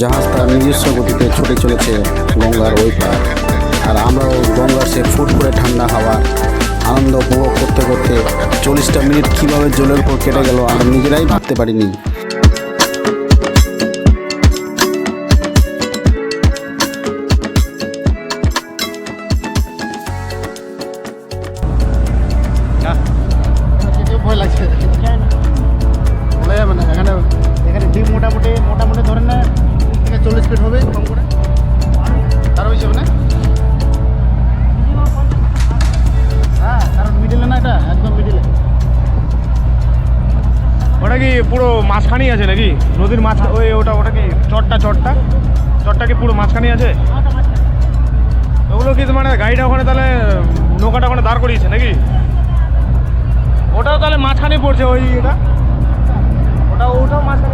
জাহাজ তার নিজস্ব গতিতে ছুটে চলেছে গঙ্গার ওই পার আর আমরাও গঙ্গার সে ফুট করে ঠান্ডা হাওয়া আনন্দ উপভোগ করতে করতে চল্লিশটা মিনিট কীভাবে জলের উপর কেটে গেল, আমরা নিজেরাই ভাবতে পারিনি। মাঝখানেই আছে নাকি? নদীর মাছ ওই ওটা ওটা কি চটটা চটটা চটটা কি পুরো মাঝখানেই আছে? ওগুলো কি মানে গাড়িটা ওখানে তাহলে, নৌকাটা ওখানে দাঁড় করিয়েছে নাকি? ওটাও তাহলে মাঝখানে পড়ছে ওই এটা? ওটা, ওটাও মাঝখানে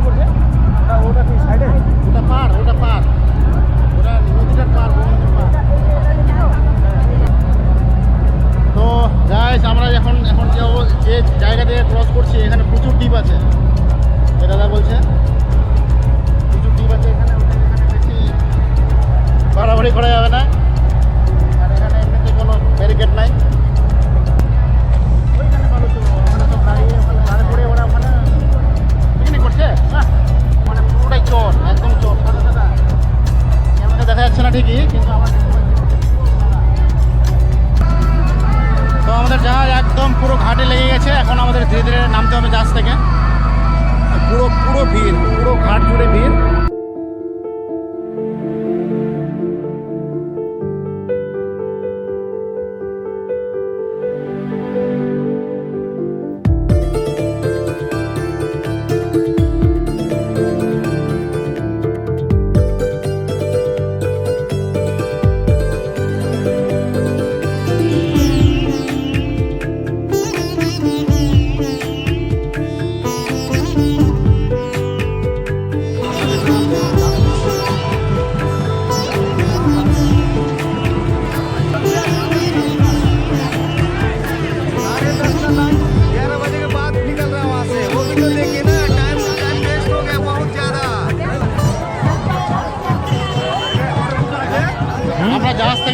যে দাদা বলছে। প্রচুর দ্বীপ আছে এখানে এখানে বেশি বাড়াবাড়ি করা যাবে না। আর এখানে এমনিতে কোনো ব্যারিকেড নাই। দেখা যাচ্ছে না ঠিকই, কিন্তু আমার তো আমাদের জাহাজ একদম পুরো ঘাটে লেগে গেছে, এখন আমাদের ধীরে ধীরে নামতে হবে জাহাজ থেকে। পুরো ভিড় পুরো ঘাট জুড়ে ভিড়।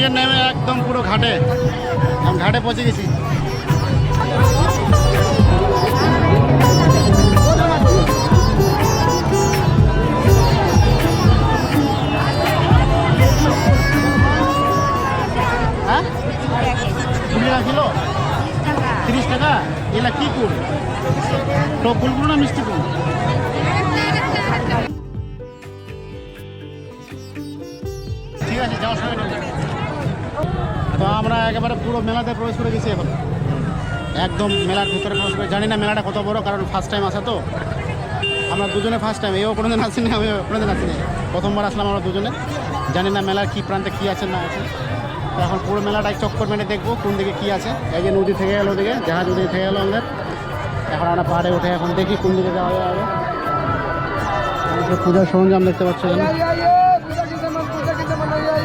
থেকে নেমে একদম পুরো ঘাটে। ঘাটে পৌঁছে গেছি। হ্যাঁ? টাকা কিলো? তিরিশ টাকা? এলা কি কুল? টক কুলগুলো না মিষ্টি কুল? ঠিক আছে, যাওয়ার সময়। তো আমরা একেবারে পুরো মেলাতে প্রবেশ করে গেছি এখন। একদম মেলার ভিতরে প্রবেশ করে জানি না মেলাটা কত বড়, কারণ ফার্স্ট টাইম আসা তো। আমরা দুজনে ফার্স্ট টাইম এও কোনোদিন আসিনি, আমিও কোনোদিন আসিনি। প্রথমবার আসলাম আমরা দুজনে। জানি না মেলার কী প্রান্তে কী আছে, না আছে। তো এখন পুরো মেলাটাই চক্কর মেরে দেখব, কোন দিকে কী আছে। এই যে নদী থেকে গেলো ওদিকে জাহাজ ওদিকে থেকে গেলো আমাদের। এখন আমরা পাহাড়ে উঠে এখন দেখি কোন দিকে যাওয়া যাবে। পূজার সরঞ্জাম দেখতে পাচ্ছি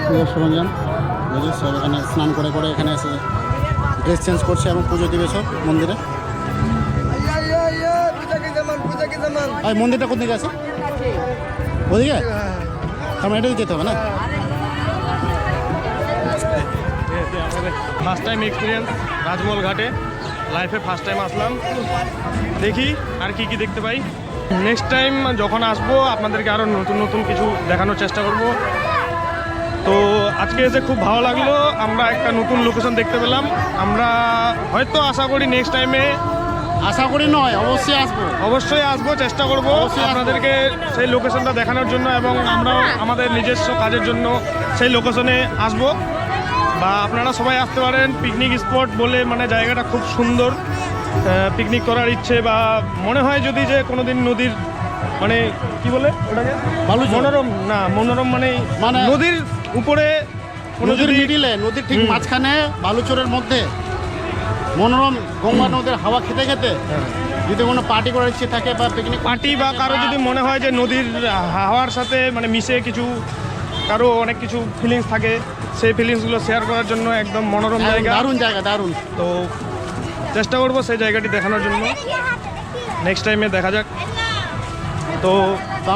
পূজার সরঞ্জাম। বুঝলি সব এখানে স্নান করে করে এখানে এসে ড্রেস চেঞ্জ করছে এবং পুজো দিবে সব মন্দিরে। আর মন্দিরটা দিকে আছে? ওদিকে? মানে এটাই যেতে হবে না? ফার্স্ট টাইম এক্সপিরিয়েন্স রাজমহল ঘাটে। লাইফে ফার্স্ট টাইম আসলাম। দেখি আর কি কি দেখতে পাই। নেক্সট টাইম যখন আসব, আপনাদেরকে আরও নতুন নতুন কিছু দেখানোর চেষ্টা করব। তো আজকে এসে খুব ভালো লাগল। আমরা একটা নতুন লোকেশন দেখতে পেলাম। আমরা হয়তো আশা করি নেক্সট টাইমে আশা করি নয় অবশ্যই আসব। অবশ্যই আসব চেষ্টা করব আপনাদেরকে সেই লোকেশনটা দেখানোর জন্য এবং আমরাও আমাদের নিজস্ব কাজের জন্য সেই লোকেশনে আসব। বা আপনারা সবাই আসতে পারেন পিকনিক স্পট বলে মানে জায়গাটা খুব সুন্দর। পিকনিক করার ইচ্ছে বা মনে হয় যদি যে কোনো দিন নদীর মানে কি বলে ওটাকে। মনোরম না মনোরম মানে মানে- নদীর উপরে নদীর মিডিলে নদীর ঠিক। মাঝখানে বালুচরের মধ্যে মনোরম গঙ্গা নদীর হাওয়া খেতে খেতে যদি কোনো পার্টি করার ইচ্ছে থাকে বা পিকনিক পার্টি বা কারও যদি মনে হয় যে নদীর হাওয়ার সাথে মানে মিশে কিছু কারও অনেক কিছু ফিলিংস থাকে সেই ফিলিংসগুলো শেয়ার করার জন্য একদম মনোরম জায়গা। দারুণ জায়গা দারুণ। তো চেষ্টা করব সেই জায়গাটি দেখানোর জন্য। নেক্সট টাইমে দেখা যাক। তো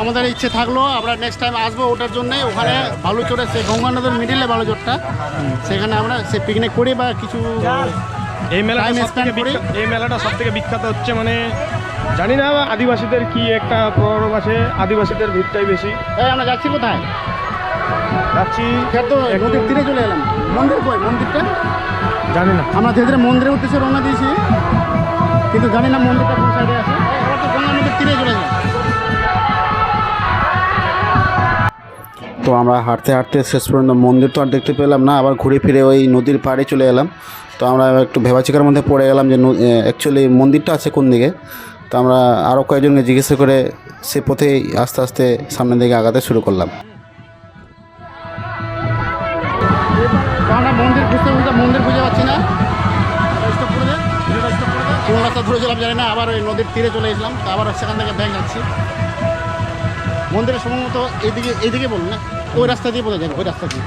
আমাদের ইচ্ছে থাকল আমরা নেক্সট টাইম আসব ওটার জন্যই ওখানে বালুচরে সে গঙ্গা নদীর মিডিলে বালুচরটা সেখানে আমরা সে পিকনিক করি বা কিছু এই মেলাটা। এই মেলাটা সব থেকে বিখ্যাত হচ্ছে মানে জানি না আদিবাসীদের কি একটা প্রভাব আছে? আদিবাসীদের ভিড়টাই বেশি। এই আমরা যাচ্ছি কোথায়? যাচ্ছি নদীর তীরে চলে এলাম। মন্দির কই? মন্দিরটা? জানি না। আমরা ধীরে ধীরে মন্দিরের উদ্দেশ্যে রওনা দিয়েছি কিন্তু জানি না মন্দিরটা কোন সাইডে আছে। আমরা তো গঙ্গা নদীর তীরে চলে গেলাম তো আমরা হাঁটতে হাঁটতে শেষ পর্যন্ত মন্দির তো আর দেখতে পেলাম না, আবার ঘুরে ফিরে ওই নদীর পাড়ে চলে এলাম। তো আমরা একটু ভেবাচিকার মধ্যে পড়ে গেলাম যে অ্যাকচুয়ালি মন্দিরটা আছে কোন দিকে? তো আমরা আরও কয়েকজনকে জিজ্ঞাসা করে সে পথেই আস্তে আস্তে সামনের দিকে আগাতে শুরু করলাম। মন্দির রাস্তা ধরেছিলাম জানি না, আবার ওই নদীর তীরে চলে এসলাম, তো আবার সেখান থেকে ব্যাগ যাচ্ছি। মন্দিরের সম্ভবত এদিকে এদিকে বলুন না। ওই রাস্তা দিয়ে বোঝা যাবে ওই রাস্তা দিয়ে।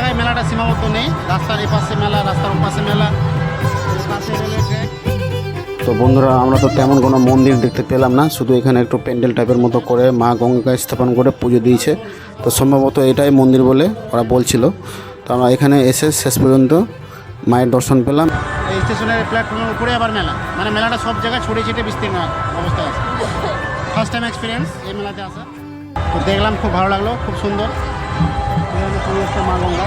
জায়গায় মেলাটা সীমাবদ্ধ নেই। রাস্তার এপাশে মেলা রাস্তার ওপাশে মেলা। পাশে রেলের ট্র্যাক তো বন্ধুরা আমরা তো তেমন কোনো মন্দির দেখতে পেলাম না। শুধু এখানে একটু প্যান্ডেল টাইপের মতো করে মা গঙ্গাকে স্থাপন করে পুজো দিয়েছে। তো সম্ভবত এটাই মন্দির বলে ওরা বলছিল। তো আমরা এখানে এসে শেষ পর্যন্ত মায়ের দর্শন পেলাম। এই স্টেশনের প্ল্যাটফর্মের উপরে আবার মেলা। মানে মেলাটা সব জায়গায় ছড়িয়ে ছিটে বিস্তীর্ণ অবস্থায় আছে। ফার্স্ট টাইম এক্সপিরিয়েন্স এই মেলাতে আসা। তো দেখলাম খুব ভালো লাগল খুব সুন্দর। এই হলো চলে এসছে মা গঙ্গা